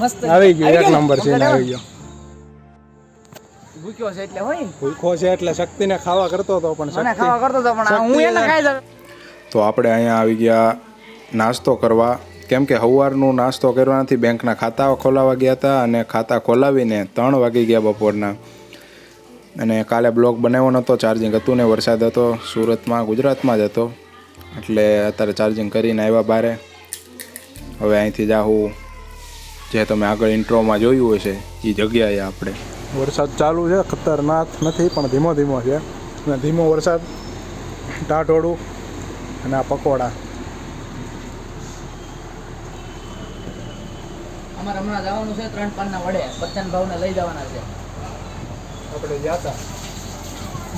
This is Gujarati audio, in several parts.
મસ્ત. આવી ગયો એક નંબર છે આવી ગયો. ભૂખ્યો છે એટલે હોય ભૂખો છે એટલે શક્તિને ખાવા કરતો હતો પણ શક્તિ ખાવા કરતો હતો પણ હું એને ખાઈ તો આપણે અહીંયા આવી ગયા નાસ્તો કરવા. કેમ કે સવારનું નાસ્તો કરવા નથી બેંકના ખાતા ખોલાવા ગયા હતા અને ખાતા ખોલાવીને ત્રણ વાગી ગયા બપોરના. અને કાલે બ્લોગ બનાવ્યો નહોતો ચાર્જિંગ હતું ને વરસાદ હતો સુરતમાં ગુજરાતમાં જ હતો. એટલે અત્યારે ચાર્જિંગ કરીને આવ્યા બારે. હવે અહીંથી જાહું જે તમે આગળ ઇન્ટ્રોમાં જોયું હશે એ જગ્યાએ આપણે. વરસાદ ચાલુ છે ખતરનાક નથી પણ ધીમો ધીમો છે. અને ધીમો વરસાદ ટાઢોળું અને આ પકોડા. અમારે હમણાં જવાનું છે ત્રણ પાનના વડે. બચ્ચાના ભાવને લઈ જવાના છે. આપણે ગયા હતા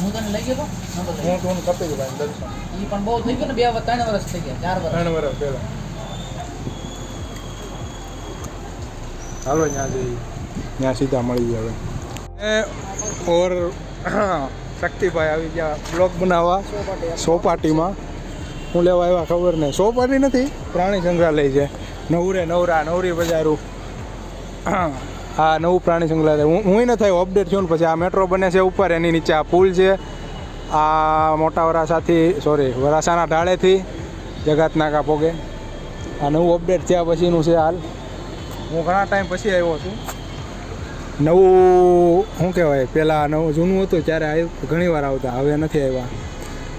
હું તને લઈ ગયો તો? હું તું કપી ભાઈ દર્શન. એ પણ બહુ થઈ ગયું ને બે ત્રણ વર્ષ થઈ ગયા ચાર વર્ષ ત્રણ વર્ષ પહેલા. હાલો, ત્યાં જઈએ. ત્યાં સીધા મળી જાય હવે. ઓર શક્તિભાઈ આવી ગયા બ્લોગ બનાવવા સોપાટીમાં. હું લેવા આવ્યા ખબર નહીં. સોપાટી નથી, પ્રાણી સંગ્રહાલય છે. નવરે નવરા નવરી બજારું. હા નવું પ્રાણી સંગ્રહાલય. હું હું ન થયો અપડેટ થયું ને પછી આ મેટ્રો બને છે ઉપર, એની નીચે આ પુલ છે. આ મોટા વરાસાથી સોરી વરાસાના ઢાળેથી જગતનાકા પોગે. આ નવું અપડેટ થયા પછીનું છે હાલ. હું ઘણા ટાઈમ પછી આવ્યો છું. નવું શું કહેવાય પહેલાં નવું જૂનું હતું ત્યારે ઘણી વાર આવતા હવે નથી આવ્યા.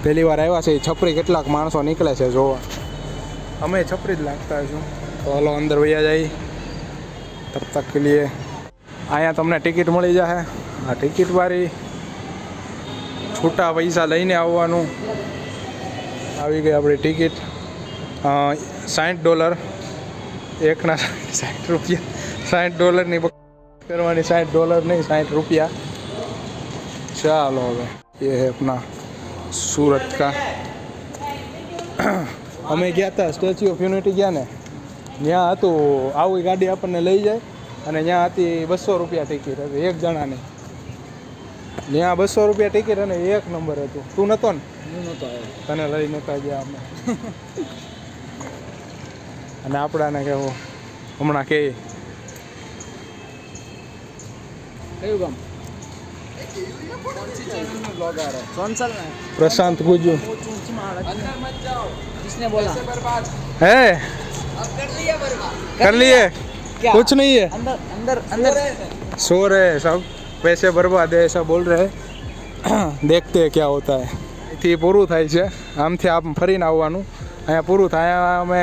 પહેલી વાર આવ્યા છે એ છપરી કેટલાક માણસો નીકળે છે જોવા. અમે છપરી જ લાગતા છું તો હલો અંદર વૈયા જાય. તબ તક કે લીએ અહીંયા તમને ટિકિટ મળી જશે આ ટિકિટ વાળી છૂટા પૈસા લઈને આવવાનું. આવી ગઈ આપણી ટિકિટ. સાઠ ડોલર. એકના સાઠ રૂપિયા સાઠ ડોલરની કરવાની સાઠ ડોલર નહીં સાઠ રૂપિયા. ચાલો હવે એ આપના સુરત કા. અમે ગયા હતા સ્ટેચ્યુ ઓફ યુનિટી ગયા ને ત્યાં હતું આવી ગાડી આપણને લઈ જાય અને ત્યાં હતી બસો રૂપિયા ટિકિટ હતી એક જણાની. ત્યાં બસો રૂપિયા ટિકિટ અને એક નંબર હતું. તું નહોતો ને? હું નહોતો તને લઈ નહોતા ગયા અમે. અને આપણાને કેવું હમણાં કે કયું ગામ સોનસલ ને પ્રશાંત ગુજુ किसने बोला है कर लिए क्या? कुछ नहीं है अंदर अंदर अंदर सो रहे हैं सब पैसे बर्बाद है ऐसा बोल रहे हैं देखते हैं क्या होता है અહીંથી પૂરું થાય છે આમથી આમ ફરીને આવવાનું અહીંયા પૂરું થાય. અમે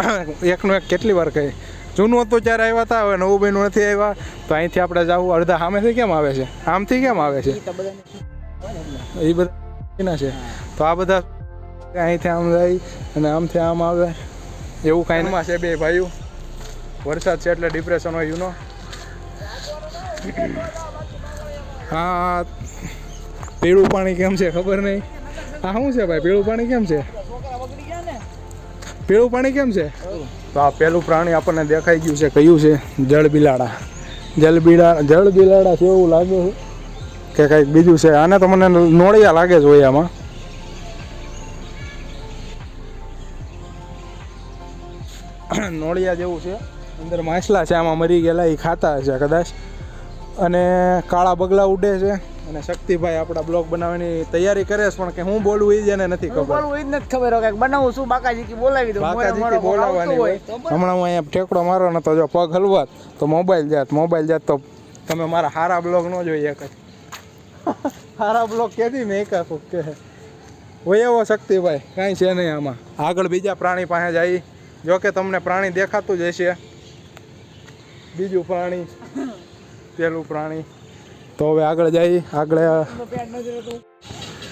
એકનું એક કેટલી વાર કહી જૂનું હતું ત્યારે આવ્યા હતા હવે નવું બહેનું નથી આવ્યા. તો અહીંથી આપણે જવું. અડધા સામેથી કેમ આવે છે? આમથી કેમ આવે છે? એ બધા છે. તો આ બધા અહીંથી આમ જાય અને આમથી આમ આવે. એવું કાંઈ માં છે બે ભાઈઓ. વરસાદ છે એટલે ડિપ્રેશન હોય યુનો હા પીળું પાણી કેમ છે ખબર નહીં? આ શું છે ભાઈ? પીળું પાણી કેમ છે? પીળું પાણી કેમ છે? તો આ પેલું પ્રાણી આપણને દેખાઈ ગયું છે, કયું છે? જળ બિલાડા જળ બિલા જળ બિલાડા છે એવું લાગે છે. કે કંઈક બીજું છે. આને તો મને નોળિયા લાગે છે આમાં નોળિયા જેવું છે. અંદર માછલા છે, આમાં મરી ગયેલા એ ખાતા છે કદાચ. અને કાળા બગલા ઉડે છે. અને શક્તિભાઈ આપણા બ્લોગ બનાવવાની તૈયારી કરે છે પણ કે હું બોલવું એ જ એને નથી ખબર. બોલવું ઈ જ નથી ખબર કે બનાવું શું બાકાજી કી બોલાવી દઉં મોરે બાકાજી બોલાવવાની હોય હમણાં હું અહીંયા ઠેકડો મારો ને તો જો પગ હલવાત તો મોબાઈલ જાત મોબાઈલ જાત તો તમે મારા હારા બ્લોગ ન જોઈએ એક જ. હારા બ્લોગ કેદી મેં એકા કોક કે. હોય એવો શક્તિભાઈ કાંઈ છે નહીં આમાં. આગળ બીજા પ્રાણી પાસે જાય જો કે તમને પ્રાણી દેખાતું જ હશે. બીજું પ્રાણી પેલું પ્રાણી. તો હવે આગળ જઈ આગળ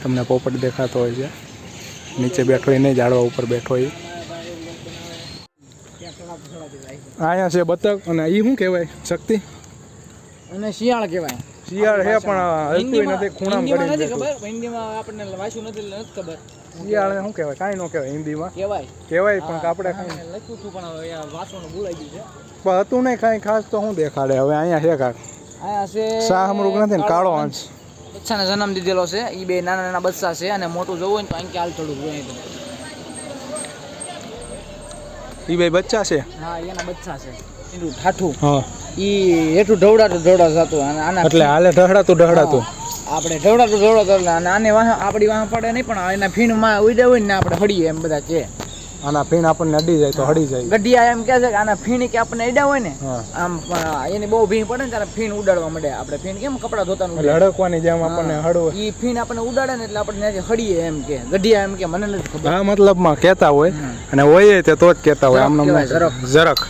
તમને પોપટ દેખાતો હોય છે. નીચે બેઠો એ નહીં ઝાડવા ઉપર બેઠો એ અહીંયા છે બતક અને એ શું કહેવાય? શક્તિ? અને શિયાળ કહેવાય. શિયાળ છે પણ હલતું નથી ખૂણામાં નથી ખબર હિન્દીમાં આપણને વાંચ્યું નથી નથી ખબર. શિયાળ શું કહેવાય? કાંઈ ન કહેવાય હિન્દીમાં. કહેવાય. કહેવાય પણ આપણે કાંઈ લખ્યું હતું પણ વાંચવાનું ભૂલાઈ ગયું છે. પણ હતું નહીં કાંઈ ખાસ તો શું દેખાડે? હવે અહીંયા છે છે શાહમૃગ નથી ને? કાળો હંસ બચ્ચાને જન્મ દીધેલો છે. એ બે નાના નાના બચ્ચા છે અને મોટું જોવું હોય તો અહીં હાલ થોડું જોઈએ એ બે બચ્ચા છે? હા એના બચ્ચા છે. એનું ઠાઠું હા. ઈ હેઠું ઢવડાતું ઢવડાતું અને આના એટલે હાલે ઢહડાતું ઢહડાતું. આપણે ઢવડાતું ઢવડાતું અને આને વાહ આપણી વાહ પડે નહીં પણ એના ફીણમાં ઉડે હોય ને આપણે હડીએ એમ બધા કે. આના ફીણ આપણને અડી જાય તો હડી જાય. ગઢિયા એમ કહે છે કે આના ફીણ કે આપણને અડ્યા હોય ને આમ એની બહુ ભીણ પડે ને ત્યારે ફીણ ઉડાડવા માંડે આપણે. ફીણ કેમ કપડા ધોતાનું એટલે હડકવાની જેમ આપણને હળવું એ ફીણ આપણને ઉડાડે ને એટલે આપણે ત્યાંથી હડીએ એમ કે ગઢિયા એમ કે મને નથી ખબર. આ મતલબમાં કહેતા હોય અને હોય તે તો જ કહેતા હોય. આમ ઝરખ કહેવાય, જરાક.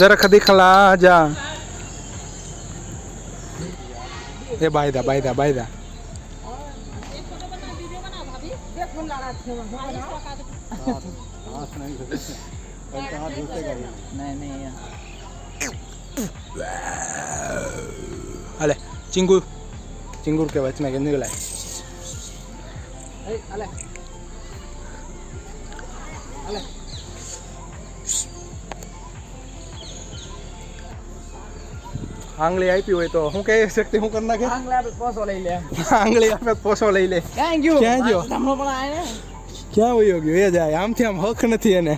જરાક. દિખલા જા. એ બાયદા બાયદા બાયદા. નહીં નહીં હાલે ચિંગુર ચિંગુર કે વચમાં કે નીકળાય એ, હાલે. આંગળી આપી હોય તો હું કહે શક્તિ હું કરી નાખે આંગળા આપણે પોસો લઈ લે આંગળી આપે તો પોસો લઈ લે ક્યાં ગયું ક્યાં ગયો? ધમણો પણ આયા ને. ક્યાં વયો ગયો? એ જાય આમથી આમ હક નથી એને.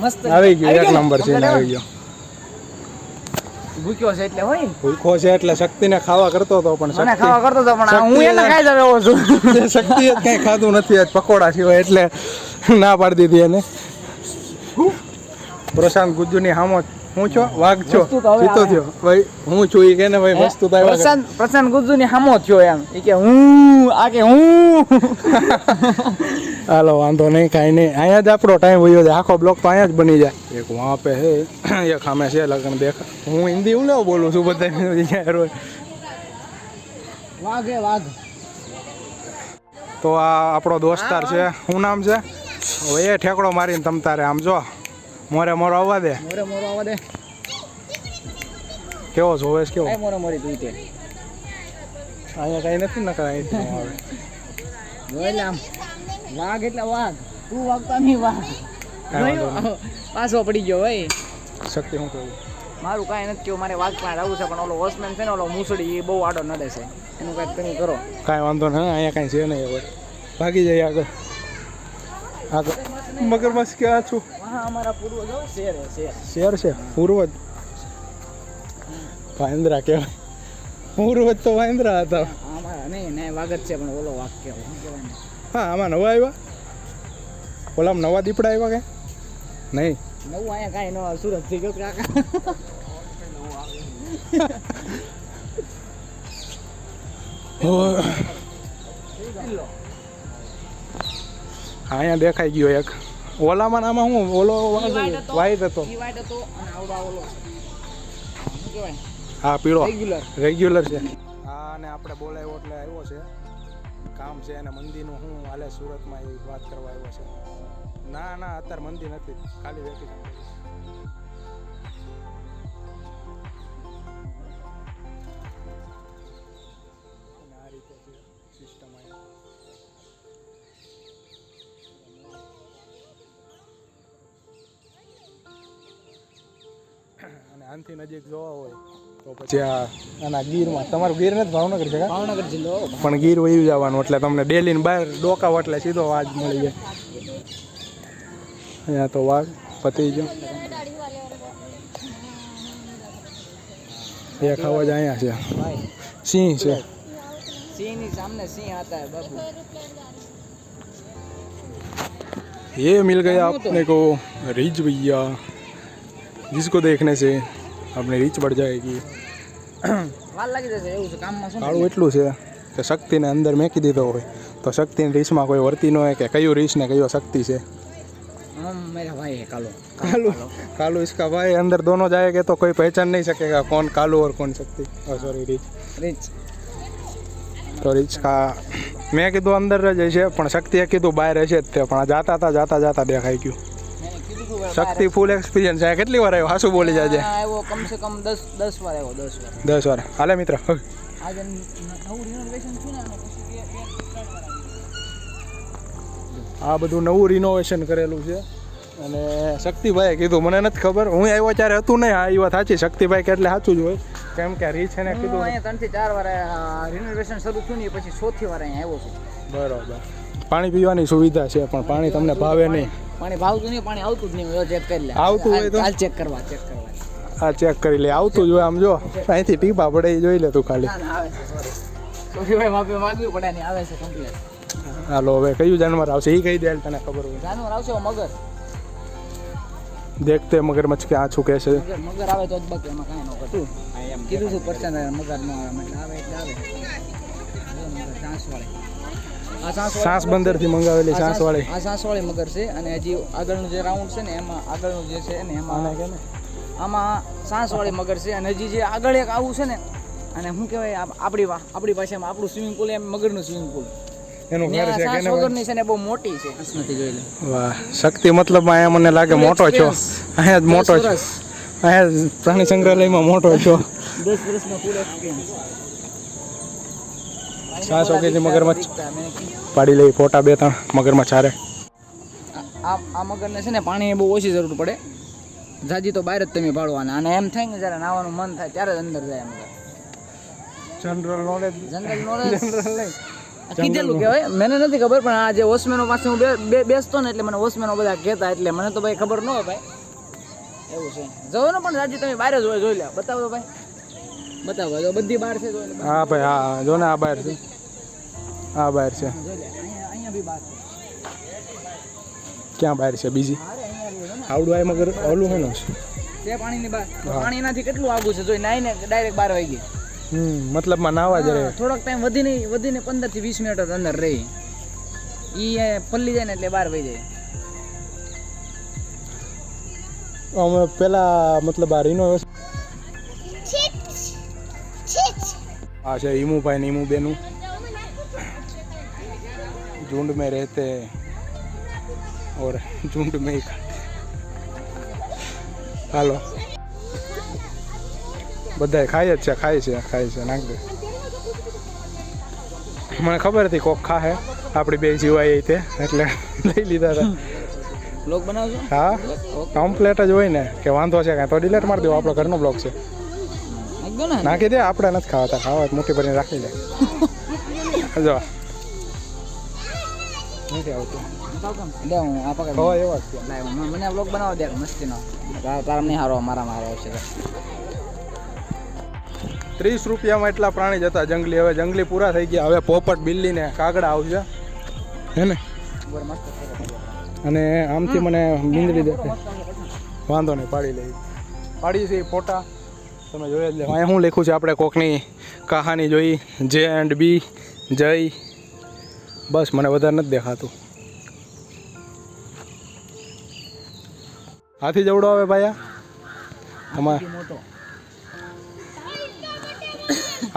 મસ્ત. આવી ગયો એક ને? નંબર છે આવી ગયો. ભૂખ્યો છે એટલે હોય? ભૂખો છે એટલે શક્તિને ખાવા કરતો હતો પણ શક્તિ ખાવા કરતો હતો પણ હું શક્તિ એને એને- ખાઈ જ આવ્યો છું. શક્તિ જ કઈ ખાધું નથી આજ પકોડા સિવાય એટલે ના પાડી દીધી એને. પ્રશાંત ગુજ્જુની હામો હું છો? વાઘ છો? વસ્તુ તો હવે સીતો આવે. થયો. ભાઈ હું છું ઈ કે ને ભાઈ વસ્તુ તો કરે. પ્રશાંત પ્રશાંત ગુજ્જુ ની હામો થયો એમ. ઈ કે હું આ કે હું. હાલો વાંધો નહીં કાંઈ નહીં. અહીંયા જ આપણો ટાઈમ વયો જાય. આખો બ્લોક તો અહીંયા જ બની જાય. એક વહાં પે હે એક સામે છે લગ્ન દેખા હું હિન્દી હું બોલું છું બધા વાઘ હે વાઘ. તો આ આપણો દોસ્તાર છે. શું નામ છે? હવે એ ઠેકડો મારીને તમ તારે આમ જો. મોરે મોરો આવવા દે. મોરે મોરો આવવા દે. કેવો જોવેશ કેવો? કઈ મોરે મોરી તું તે. અહીંયા કઈ નથી નકર અહીંથી ન આવે જોઈ આમ. વાઘ એટલે વાઘ. તું વાગતા નહીં વાઘ? પાછો પડી ગયો ભાઈ. શક્તિ હું કહું? મારું કાંઈ નથી કેવું મારે વાઘ પાસે આવું છે પણ ઓલો વોચમેન છે ને ઓલો મુસડી એ બહુ આડો નડે છે. એનું કાંઈક તમે કરો. કાંઈ વાંધો નહીં અહીંયા કાંઈ છે નહીં હવે. ભાગી જાય આગળ. આગળ. મગરમચ્છ ક્યાં છું? હા અમારા પૂર્વજ. Share share. શેર છે પૂર્વજ. વાંદરા કહેવાય. પૂર્વજ તો વાંદરા હતા. અમારા નહીં નહીં વાગત છે પણ ઓલો વાઘ કહેવાય. હા આમાં નવા આવ્યા. ઓલામાં નવા દીપડા આવ્યા કે? નહીં. નવું અહીંયા કાંઈ ન સુરત થઈ ગયું કાકા. અહીંયા દેખાઈ ગયો એક. ઓલામાં નામાં હું ઓલો વાઈટ હતો. હા પીળો. રેગ્યુલર રેગ્યુલર છે. હા અને આપણે બોલાવ્યો એટલે આવ્યો છે. કામ છે અને મંદિરનું હું હાલે સુરતમાં એ વાત કરવા આવ્યો છે. ના ના અત્યારે મંદિર નથી. ખાલી વેકેશન આનથી નજીક જોવા હોય તો પછી આ આના ગીરમાં. તમારું ગીર નથી ભાવનગર છે ભાવનગર જિલ્લો પણ ગીર વયું જવાનું એટલે તમને ડેલીને બહાર ડોકાવો એટલે સીધો વાઘ મળી જાય. અહીંયા તો વાઘ પતી ગયો એક અવાજ અહીંયા છે. સિંહ છે. સિંહની સામે સિંહ હતા બાબુ ये मिल गया जिसको देखने से अपनी રીચ बढ़ जाएगी વાર લાગી જશે એવું છે કામમાં શું કાળું એટલું છે કે શક્તિને અંદર મેકી દીધો હોય તો શક્તિની રીસમાં કોઈ વર્તી ન હોય કે કયું રીસ ને કયો શક્તિ છે हम मेरा भाई है कालो कालू कालू इसका भाई अंदर दोनों जाएंगे तो कोई पहचान नहीं सकेगा कौन कालू और कौन शक्ति सॉरी રીચ रिच તો રીચ કા મેં કીધું અંદર જ છે પણ શક્તિએ કીધું બહાર હશે જ તે પણ જાતા હતા જાતા જાતા દેખાઈ ગયું मैंने कीधું તું ભાઈ શક્તિ ફૂલ એક્સપિરિયન્સ છે કેટલી વાર આવ્યો? હાસુ બોલી જાજે. આ આવ્યો કમ સે કમ દસ દસ વાર આવ્યો દસ વાર. 10 વાર. હાલે મિત્ર આજે નવું રિનોવેશન થયું ને. આ બધું નવું રિનોવેશન કરેલું છે. અને શક્તિભાઈએ કીધું મને નથી ખબર હું આવ્યો ત્યારે હતું નહીં. આ એ વાત સાચી. શક્તિભાઈ કે એટલે સાચું જ હોય. કેમ કે રીચ છે ને કીધું અહીંયા ત્રણથી ચાર વાર રિનોવેશન શરૂ થયું ને પછી ચોથી વાર અહીંયા આવ્યો છું. બરોબર. પાણી પીવાની સુવિધા છે પણ પાણી તમને ભાવે નહીં. પાણી ભાવતું નહીં પાણી આવતું જ નહીં ચેક કરી લે. આવતું હોય તો? હાલ ચેક કરવા ચેક કરવા. આ ચેક કરી લે આવતું જોઈએ આમ જો. અહીંથી ટીપા પડે એ જોઈ લે તું ખાલી. ના ના આવે છે સોરી ભાઈ માફી માંગવી પડે નહીં આવે છે કમ્પ્લીટ હાલો હવે કયું જાનવર આવશે? એ કહી દે તને ખબર હોય. જાનવર આવશે મગર. દેખતે મગરમચ્છ કે આછું કહે છે મગર મગર આવે તો જ બકે એમાં કાંઈ ન કરતું કીધું છું પર્સન મગર ન આવે એટલે આવે એટલે આવે. મગર બંદર આ મંગાવેલી સાસ વાળી આ સાસ વાળી મગર છે અને હજી આગળનું જે રાઉન્ડ છે ને એમાં આગળનું જે છે ને એમાં આમાં સાંસવાળી મગર છે અને હજી જે આગળ એક આવું છે ને અને શું કહેવાય આપણી આપણી ભાષામાં આપણું સ્વિમિંગ પુલ એમ મગરનું સ્વિમિંગ પુલ એનું ઘર છે કે વગરની છે ને બહુ મોટી છે. નથી જોઈ લે વાહ શક્તિ મતલબ અહીંયા મને લાગે મોટો છો. અહીંયા જ મોટો છો. અહીંયા પ્રાણી સંગ્રહાલયમાં મોટો છો. દસ વર્ષનો ફૂલ એક્સપિરિયન્સ સાંસ વગેરે મગરમચ્છ પાડી લઈ ફોટા બે ત્રણ મગરમચ્છ હારે આ આ મગરને છે ને પાણી બહુ ઓછી જરૂર પડે. જાજી તો બહાર જ તમે ભાળવાના. અને એમ થાય ને જ્યારે નાવાનું મન થાય ત્યારે જ અંદર જાય મગર. જનરલ નોલેજ જનરલ નોલેજ કીધેલું કહેવાય મને નથી ખબર પણ આ જે વોચમેનો પાસે હું બે- બે બેસતો ને એટલે મને વોચમેનો બધા કહેતા એટલે મને તો ભાઈ ખબર ન હોય ભાઈ. એવું છે. જવો ને પણ રાજી તમે બહાર જ હોય જોઈ લે બતાવો ભાઈ. બતાવો જો બધી બહાર છે. હા ભાઈ હા જો ને આ બહાર છે. આ બહાર છે. ક્યાં બહાર છે બીજી? આવડું આય મગર ઓલું છે. ને તે પાણીની બહાર. પાણી એનાથી કેટલું આગું છે? જોઈ નાઈને ડાયરેક્ટ બાર વાગી હમ મતલબમાં નાવા જ રહે. થોડોક ટાઈમ વધીને વધીને પંદરથી વીસ મિનિટ જ અંદર રહી. ઈ એ પલ્લી જાય ને એટલે બહાર વહી જાય. અમે પેલા મતલબ આ રીનો આ છે ઈમુભાઈ ને ઈમુ બેનું झुंड में रहते हैं और झुंड में ही खाते હાલો બધાય ખાય જ છે ખાય છે ખાય છે નાખ દે મને ખબર હતી કોક ખાહે આપણી બે જીવાય તે એટલે લઈ લીધા હતા બ્લોગ બનાવજો હા કમ્પ્લેટ જ હોય ને કે વાંધો છે કાંઈ તો ડિલેટ મારી દેવો આપણો ઘરનો બ્લોગ છે એકદમ ને નાખી દે આપણે નથી ખાવાતા ખાવા હોય તો મોટી ભરીને રાખી લે જો નથી આવતું દે હું આ પકડ એવા જ છે. લાય મને બ્લોગ બનાવવા દે મસ્તીનો. તારા નહીં હારો મારા મારો આવશે. ત્રીસ રૂપિયામાં એટલા પ્રાણી જતા જંગલી. હવે જંગલી પૂરા થઈ ગયા. હવે પોપટ બિલ્લી ને કાગડા આવશે. હે ને? અને આમથી મને મીંદડી દેખાય. વાંધો નહીં પાડી લઈ પાડી છે ફોટા. તમે જોઈ જ લે. અહીંયા શું લખ્યું છે? આપણે કોકની કહાની જોઈ. જે એન્ડ બી જય બસ મને વધારે નથી દેખાતું. હાથી જવડો આવે ભાઈ તમારે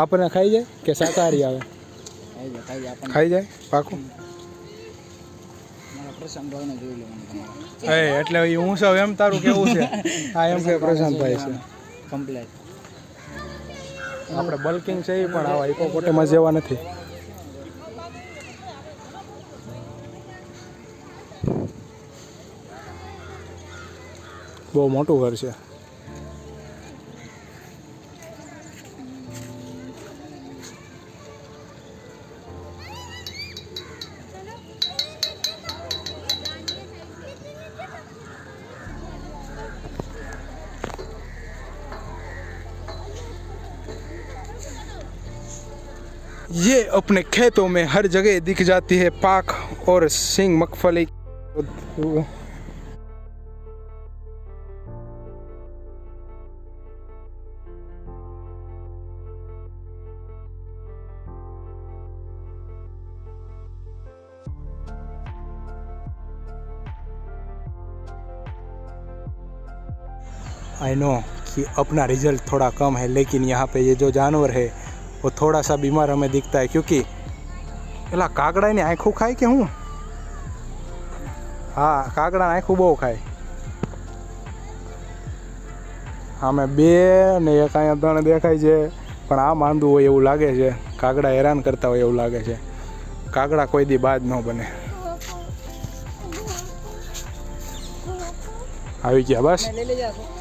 આપણને ખાઈ જાય કે શાકાહારી આવે? ખાઈ જાય પાકું? એટલે હું સૌ એમ તારું કેવું છે? હા એમ કે પ્રશાંતભાઈ છે. કમ્પ્લેટ આપણે બલ્કિંગ છે એ પણ આવા ઇકોપોટેમાં જેવા નથી. બહુ મોટું ઘર છે ये अपने खेतों में हर जगह दिख जाती है पाक और सिंग मगफली आई नो कि अपना रिजल्ट थोड़ा कम है लेकिन यहाँ पे ये जो जानवर है वो थोड़ा सा बीमार हमें दिखता है क्योंकि પેલા કાગડાની આંખું ખાય કે હું હા કાગડા આંખું બહુ ખાય આમે બે ને એક અહીંયા ત્રણ દેખાય છે પણ આ માંદું હોય એવું લાગે છે કાગડા હેરાન કરતા હોય એવું લાગે છે કાગડા કોઈ દી બાદ ન બને આવી ગયા બસ લઈ લેજા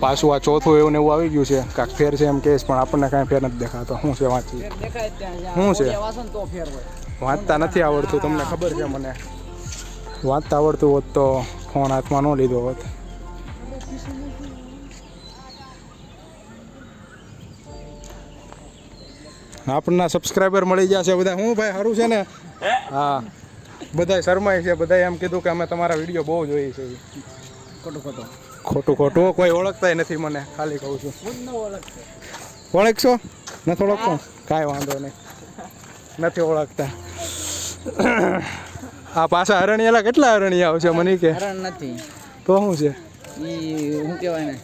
પાછું આ ચોથું એવું ને એવું આવી ગયું છે. કાંક ફેર છે એમ કહેશ પણ આપણને કાંઈ ફેર નથી દેખાતો. શું છે વાંચી શું છે? વાંચતા નથી આવડતું તમને ખબર છે મને. વાંચતા આવડતું હોત તો ફોન હાથમાં ન લીધો હોત. આપણના સબસ્ક્રાઈબર મળી ગયા છે બધા. હું ભાઈ સારું છે ને? હા? બધા શરમાય છે બધા એમ કીધું કે અમે તમારા વીડિયો બહુ જોઈએ છે. ખોટું ખોટું. ખોટું ખોટું. કોઈ ઓળખતા નથી મને ખાલી કહું છું. હું જ ન ઓળખતો ઓળખશો? નથી ઓળખશો કાંઈ વાંધો નહીં. નથી ઓળખતા. આ પાછા અરણિયાલા કેટલા અરણ્ય આવશે મને કે. હરણ નથી. તો શું છે? ઈ શું કહેવાય ને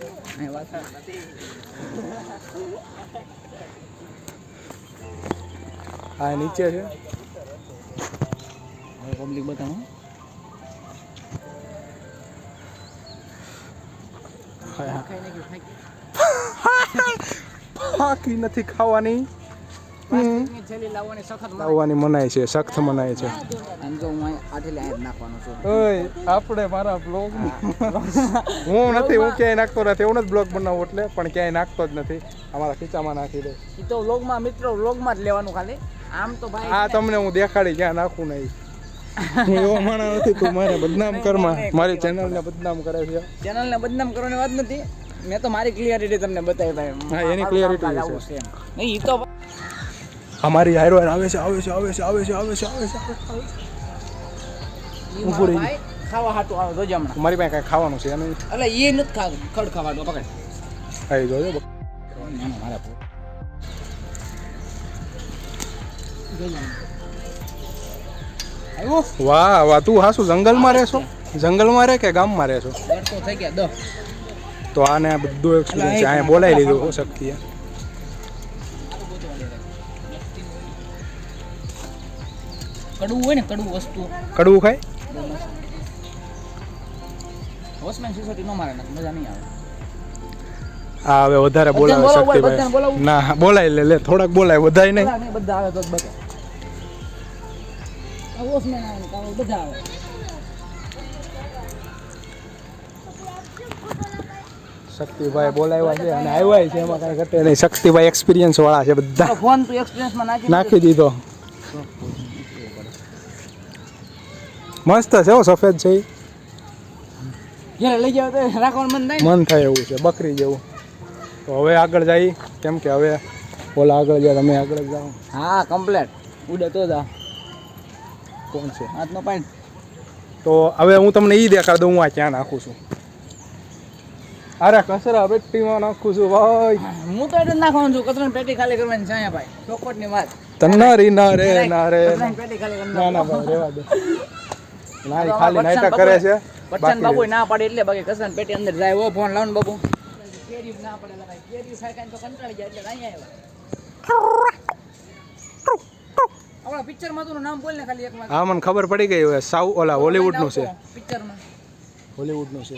આ નીચે છે. પબ્લિક બતાવો. ફાકી નથી ખાવાની. લાવવાની મનાય છે સખ્ત મનાય છે. આપણે મારા બ્લોગ હું નથી હું ક્યાંય નાખતો નથી એવું જ બ્લોગ બનાવું એટલે પણ ક્યાંય નાખતો જ નથી. અમારા ખીચામાં નાખી દે. તો વ્લોગમાં મિત્રો વ્લોગમાં જ લેવાનું ખાલી. આમ તો ભાઈ આ તમને હું દેખાડી ક્યાં નાખું નહીં. હું એવો માણસ નથી તું મારે બદનામ કરમાં મારી ચેનલને બદનામ કરે છે. ચેનલને બદનામ કરવાની વાત નથી. મેં તો મારી ક્લિયરિટી તમને બતાવી ભાઈ. હા, એની ક્લિયરિટી છે. નહીં ઈ તો અમારી હારો આવે છે આવે છે આવે છે આવે છે આવે છે આવે છે આવે ઊભું રહી ખાવા હાટું આવે જોજો હમણાં. મારી પાસે કાંઈ ખાવાનું છે નહીં. એટલે એ નથી ખાવું ખડ ખાવાનું પકડ. જોજો. મારા વાહ વાહ તું હાસુ જંગલમાં રહેશો? જંગલમાં રહે કે ગામમાં રહેશો? થઈ ગયા તો આને બધું એક્સપિરિયન્સ અહીંયા બોલાવી લીધું હો શક્તિએ કડવું હોય ને કડવું વસ્તુ. કડવું ખાય? વોચમેન સિસોટી નો મારે નથી મજા નહીં આવે. હા હવે વધારે બોલાવે શક્તિભાઈ. ના બોલાય લે લે થોડાક બોલાય વધાય નહીં. બધા આવે તો બધા વોચમેન આવે ને બધા આવે શક્તિભાઈ બોલાવ્યા છે અને આવ્યા છે એમાં કાંઈ ઘટે નહીં. શક્તિભાઈ એક્સપિરિયન્સ વાળા છે બધા. ફોન તું એક્સપિરિયન્સમાં નાખી નાખી દીધો. મસ્ત છે હો સફેદ છે જ્યારે લઈ જાવ તો રાખવાનું મન થાય મન થાય એવું છે બકરી જેવું. તો હવે આગળ જઈ કેમ કે હવે ઓલા આગળ જાય તમે આગળ જાઓ. હા કમ્પ્લેટ ઉડે તો જા. કોણ છે? હાથનો પાઇન તો હવે હું તમને એ દેખાડ દઉં હું આ ક્યાં નાખું છું. અરે કચરા પેટીમાં નાખું છું ભાઈ. હું તો એટલે નાખવાનું છું કચરાની પેટી ખાલી કરવાની છે ભાઈ. ચોકટની વાત. તન્નારી ના રે ના રે. ખાલી ના ના ભાઈ રેવા દે. ના ખાલી કરે છે. બચ્ચાને બાપુ ના પાડે એટલે બાકી કચરાની પેટી અંદર જાય. ઓ ફોન લાવ ને બાપુ. કેરી ના પડે એટલે ભાઈ કેરી ખાઈ તો કંટાળી જાય એટલે અહીંયા આવ્યા. આપણા પિક્ચરમાં તું નામ બોલ ને ખાલી એક વાર. હા મને ખબર પડી ગઈ હવે. સાઉ ઓલા હોલીવુડનું છે. પિક્ચરમાં. હોલીવુડનું છે.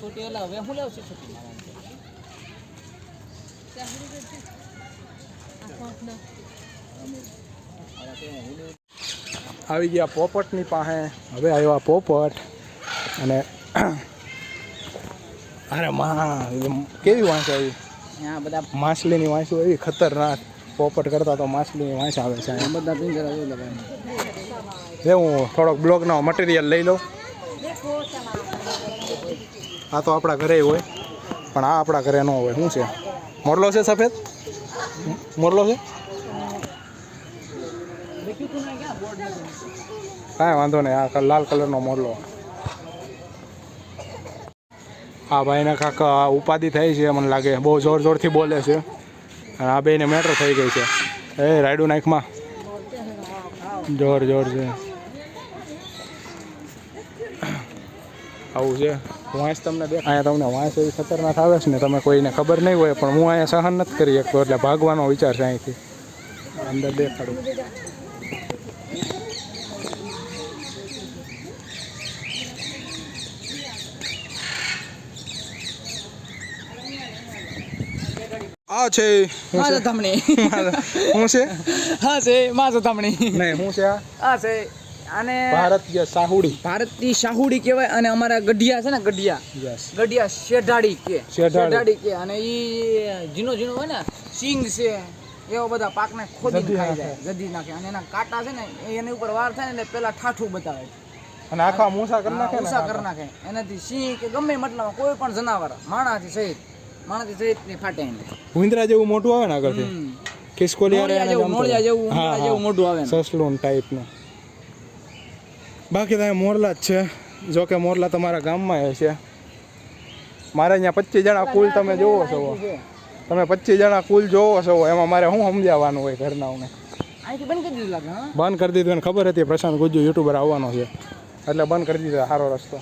છોટી ઓલા હવે હું લેવું છું છોટી આવી ગયા પોપટની પાસે. હવે આવ્યા પોપટ અને અરે માં કેવી વાંસ આવી? બધા માછલીની વાંસો એવી ખતરનાક. પોપટ કરતા તો માછલીની વાંસ આવે છે. બધા પિંજરા એ હું થોડોક બ્લોગનો મટીરિયલ લઈ લઉં. આ તો આપણા ઘરે હોય પણ આ આપણા ઘરે ન હોય. શું છે? મોરલો છે સફેદ? મોરલો છે? કાંઈ વાંધો નહીં આ લાલ કલરનો મોરલો. આ ભાઈને કાંક ઉપાધિ થઈ છે મને લાગે. બહુ જોર જોરથી બોલે છે. અને આ બેને મેટર થઈ ગઈ છે. એ રાયડું નાખમાં જોર જોર છે. આવું છે. વાંસ તમને દેખ અહીંયા તમને વાંસ એવી ખતરનાક આવે છે ને, તમે કોઈને ખબર નહીં હોય, પણ હું અહીંયા સહન નથી કરી શકતો, એટલે ભાગવાનો વિચાર છે અહીંથી. અંદર દેખાડું. આ છે માજો ધમણી. હું છે? હા છે માજો ધમણી. નહીં હું છે આ? છે આને ભારતીય સાહુડી. ભારતની સાહુડી કહેવાય અને અમારા ગઢિયા છે ને ગઢિયા. ગઢિયા શેઢાડી કે શેઢાડી. કે. અને ઈ ઝીણો ઝીણો હોય ને સિંગ છે એવા બધા પાકને ખોદી ખાઈ. જાય જદી નાખે. અને એના કાંટા છે ને એ એની ઉપર વાર થાય ને એટલે પેલા ઠાઠું બતાવે. અને આખા મૂસા કરી નાખે મૂસા કરી નાખે. એનાથી સિંહ કે ગમે મતલબ કોઈ પણ જનાવર માણાથી સહિત માણાથી સહિતની ફાટે એને. ભૂંદરા જેવું મોટું આવે ને આગળથી હમ. ખિસકોલી નોળિયા જેવું નોળિયા જેવું આવે. સસલું ટાઈપનું બાકી ત્યાં મોરલા જ છે. જો કે મોરલા તમારા ગામમાં છે. મારે અહીંયા પચીસ જણા કુલ તમે જોવો છો. તમે પચીસ જણા કુલ જોવો છો. એમાં મારે શું સમજાવવાનું હોય ઘરનાઓને? બંધ કરી દીધું લાગે હા? બંધ કરી દીધું. એને ખબર હતી પ્રશાંત ગુજ્જુ યુટ્યુબર આવવાનો છે. એટલે બંધ કરી દીધો સારો રસ્તો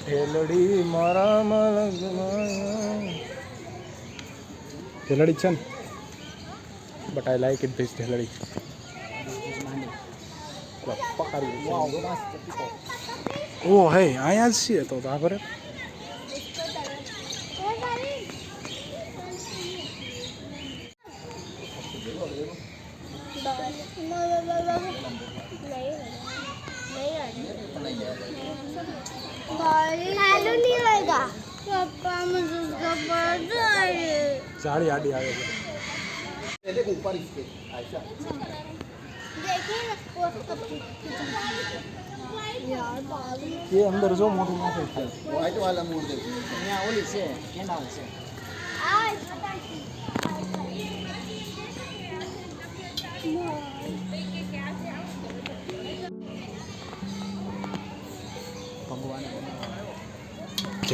ઢેલડી મારા મલગમાં ઢેલડી જ છે ને but I like it this ઢેલડી ઓ હે અહીંયા જ છીએ તો આ કરે हेलो नहीं होएगा चाड़ी आड़ी आ गई ऊपर ये अंदर जो मोड ना है। व्हाइट वाला मोड़ देखो। यहाँ ओली से केनाल से। आ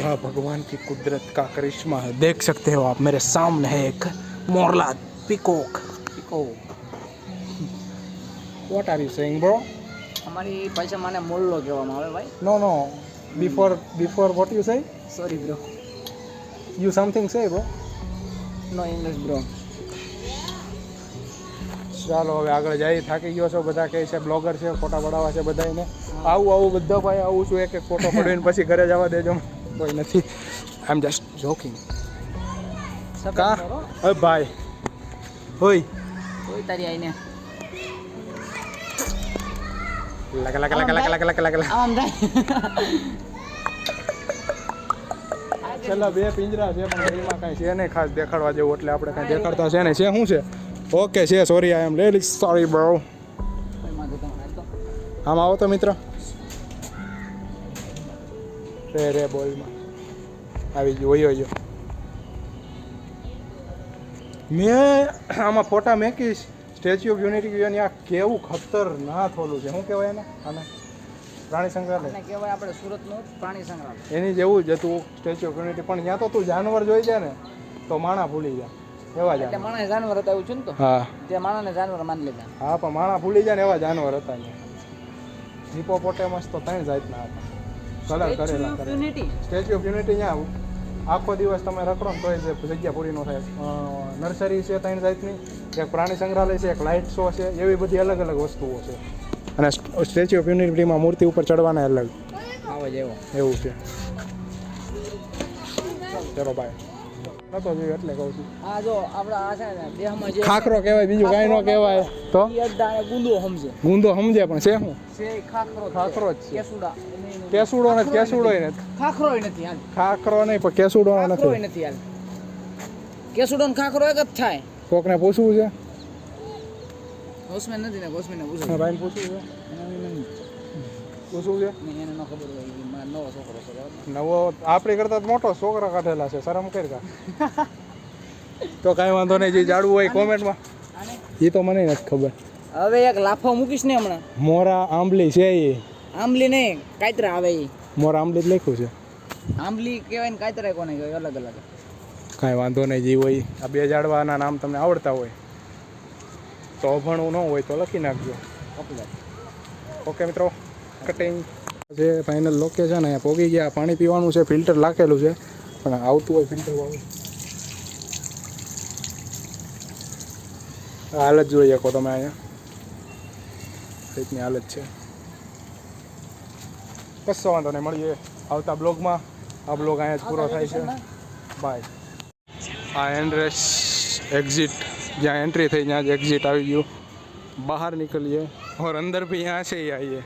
आज क्या भगवान की कुदरत का करिश्मा है देख सकते हो आप मेरे सामने है एक मोरला peacock pico what are you saying bro અમારી ભાષામાં આને મોલ્લો કહેવામાં આવે ભાઈ no no before before what you say sorry bro you something say bro no English bro ચાલો હવે આગળ જઈએ થાકી ગયો છો બધા કહે છે બ્લોગર છે ફોટા પડાવવા છે બધાને આવું આવું બધા ભાઈ આવું છું એક એક ફોટો પડાવીને પછી ઘરે જવા દેજો કોઈ નથી. આઈ એમ જસ્ટ જોકિંગ કા? અરે ભાઈ. હોય કોઈ તારી આઈને. લગ લગ લગ લગ લગ લગ લગ. લગ આમ થાય. છેલ્લા બે પિંજરા છે પણ એમાં કાંઈ છે નહીં ખાસ દેખાડવા જેવું એટલે આપણે કાંઈ દેખાડતા છે નહીં. છે શું છે? ઓકે છે sorry I am really sorry bro આમ આવો તો મિત્ર. રે રે બોલમાં આવી ગયું વયો ગયો મેં આમાં ફોટા મેકીશ. સ્ટેચ્યુ ઓફ યુનિટી ગયો આ કેવું ખતરનાક ઓલું છે. શું કહેવાય એને? આને? પ્રાણી સંગ્રહાલય. કહેવાય આપણે સુરતનું પ્રાણી સંગ્રહાલય. એની જેવું જ હતું સ્ટેચ્યુ ઓફ યુનિટી પણ ત્યાં તો તું જાનવર જોઈ જાય ને તો માણા ભૂલી જાય એવા જાનવર. માણસ જાનવર હતા એવું છે ને તો? હા. તે માણસને જાનવર માની લીધા. હા પણ માણા ભૂલી જાય ને એવા જાનવર હતા હિપોપોટેમસ તો ત્રણ જાતના હતા. કલર કરેલા સ્ટેચ્યુ ઓફ યુનિટી ત્યાં આખો દિવસ તમે રખડો ને તોય જે જગ્યા પૂરી ન થાય. નર્સરી છે ત્રણ જાતની. એક પ્રાણી સંગ્રહાલય છે એક લાઇટ શો છે. એવી બધી અલગ અલગ વસ્તુઓ છે. અને સ્ટેચ્યુ ઓફ યુનિટીમાં મૂર્તિ ઉપર ચડવાના અલગ. એવું. છે. ચલો ભાઈ નતો જોયું એટલે કહું છું. આ જો આપણા આ છે ને દેહમાં જે ખાખરો કહેવાય બીજું કાંઈ ન કહેવાય. તો? ગુંદો સમજે. ગુંદો સમજે પણ છે શું? છે ખાખરો જ ખાખરો જ છે. કેસુડા. કેસુડો ને કેસુડો નથી. ખાખરો નથી હાલ. ખાખરો નહીં પણ કેસુડો નથી. નથી હાલ. કેસુડો ને ખાખરો એક જ થાય. કોકને પૂછવું છે? હોસમેન નથી ને હોસમેન પૂછવું છે. પૂછવું છે? એને ન ખબર હોય નવો છોકરો છે? નવો આપણી કરતા મોટો છોકરો કાઢેલા છે શરમ કર કા. તો કાંઈ વાંધો નહીં જે જાડવું હોય કોમેન્ટમાં. એ તો મને નથી ખબર. હવે એક લાફો મૂકીશ ને હમણાં. મોરા આંબલી છે એ આંબલી નહીં કાતરા આવે એ મોર આંબલી જ લખ્યું છે. આંબલી કહેવાય ને કાતરા કોને કહેવાય અલગ અલગ. કાંઈ વાંધો નહીં જે હોય આ બે ઝાડવાના નામ તમને આવડતા હોય. તો અભણવું ન હોય તો લખી નાખજો. ઓકે મિત્રો. કટિંગ જે ફાઇનલ લોકેશન અહીંયા પોગી ગયા પાણી પીવાનું છે ફિલ્ટર લાખેલું છે. પણ આવતું હોય ફિલ્ટર વાળું. હાલ જ જોઈ શકો તમે અહીંયા. રીતની હાલત છે. કશો વાંધો નહીં મળીએ આવતા બ્લોગમાં આ બ્લોગ અહીંયા જ પૂરો થાય છે બાય આ એન્ડ્રેસ એક્ઝિટ જ્યાં એન્ટ્રી થઈ ત્યાં જ એક્ઝિટ આવી ગયું બહાર નીકળીએ और अंदर भी यहाँ से ही आइए